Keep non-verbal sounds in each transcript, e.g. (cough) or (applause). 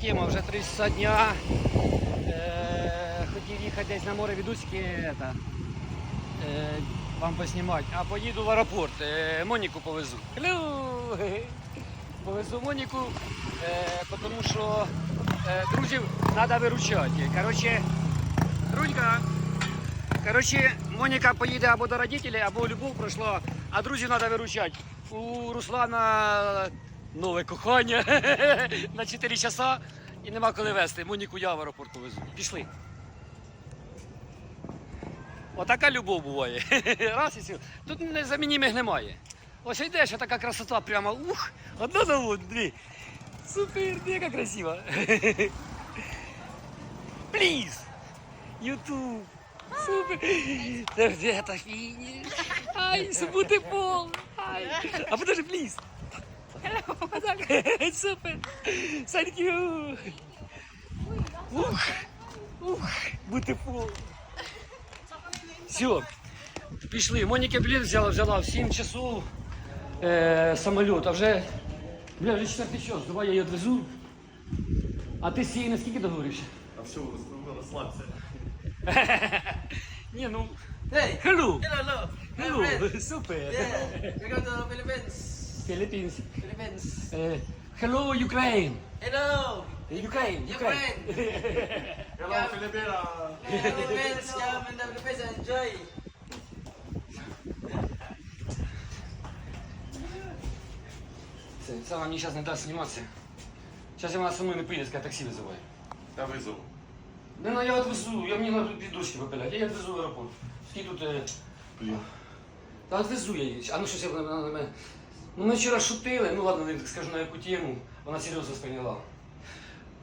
тема, вже 3 часа дня. Е, хотів їхати десь на море відуськи, е, вам поснімати, а поїду в аеропорт, е, Моніку повезу. (laughs) Повезу Моніку, тому що е, друзів треба виручати. Коротше, Рунька, коротше, Моніка поїде або до родителей, або любов пройшла, а друзів треба виручати. У Руслана нове кохання (laughs) на 4 часа і нема коли вести. Моніку я в аеропорт повезу. Пішли. Отака любов буває. (laughs) Раз і все. Тут незамінімих немає. Ось йдеш, а така красота прямо. Ух, одна на дві. Супер, яка красива. (laughs) Пліз. Ютуб. Супер. Це де та фініш. Ай, субути пол. Ай. А подожди, пліз. Так. (laughs) Супер. Thank you. Ух. Ух. Бути пол. Все. Пішли. Моніки блін взяла, взяла в 7 часов е, самоліт, а вже, бля, вже четвертий час. Давай я її відвезу. А ти з цієї наскільки договорився? А все, расслабься. (laughs) Ні, ну. Hey! Hello! Hello, hello! My Hello! friend! Супер! Yeah, we go to Philippines. Philippines. Philippines. Е, Hello, Ukraine! Hello! Ukraine! Your Ukraine! friend! (laughs) Hello, Filipina! Philippines, come in the Philippines and enjoy. Це, це вона мені зараз не дасть зніматися. Зараз я вона со мною не поїде, скаже таксі визиває. Я вызову. Не, ну я відвезу, я мені треба дві дочки випиляти, я її відвезу в аеропорт. Скільки тут... Е... Блин. Та відвезу я її. А ну щось я вона на мене. Ну ми вчора шутили, ну ладно, не скажу на яку тему, вона серйозно сприйняла.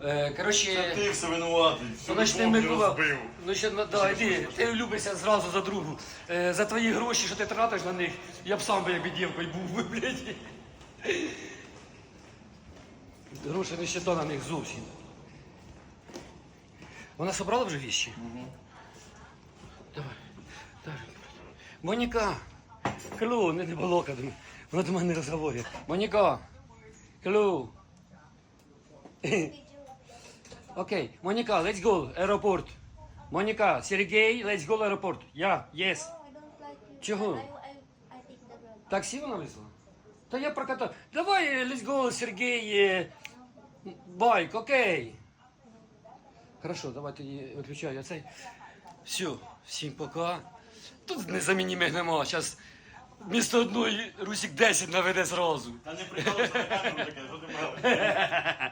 Е, коротше, Ты все виноватый. ну, Всю значить, ти любов не була. розбив. Ну ще ну, да, іди, ти любишся зразу за другу. Е, за твої гроші, що ти тратиш на них, я б сам би якби дівкою був би, (laughs) блядь. Гроші не щита на них зовсім. Вона собрала вже віщі? Давай. Давай. Моніка. Hello, не, не балока мене. Вона до мене не розговорює. Моніка. Hello. Окей. Моніка, let's go, аеропорт. Моніка, Сергій, let's go, аеропорт. Я, yes. Чого? Таксі вона визвала? Та я прокатав. Давай, let's go, Сергій. е, Байк, окей. Хорошо, давай тоді виключаю оцей. Все, всім пока. Тут незамінімих нема. Зараз вмісто одної Русік 10 наведе зразу. Та не прикалуйся на камеру таке, що ти брав. (laughs)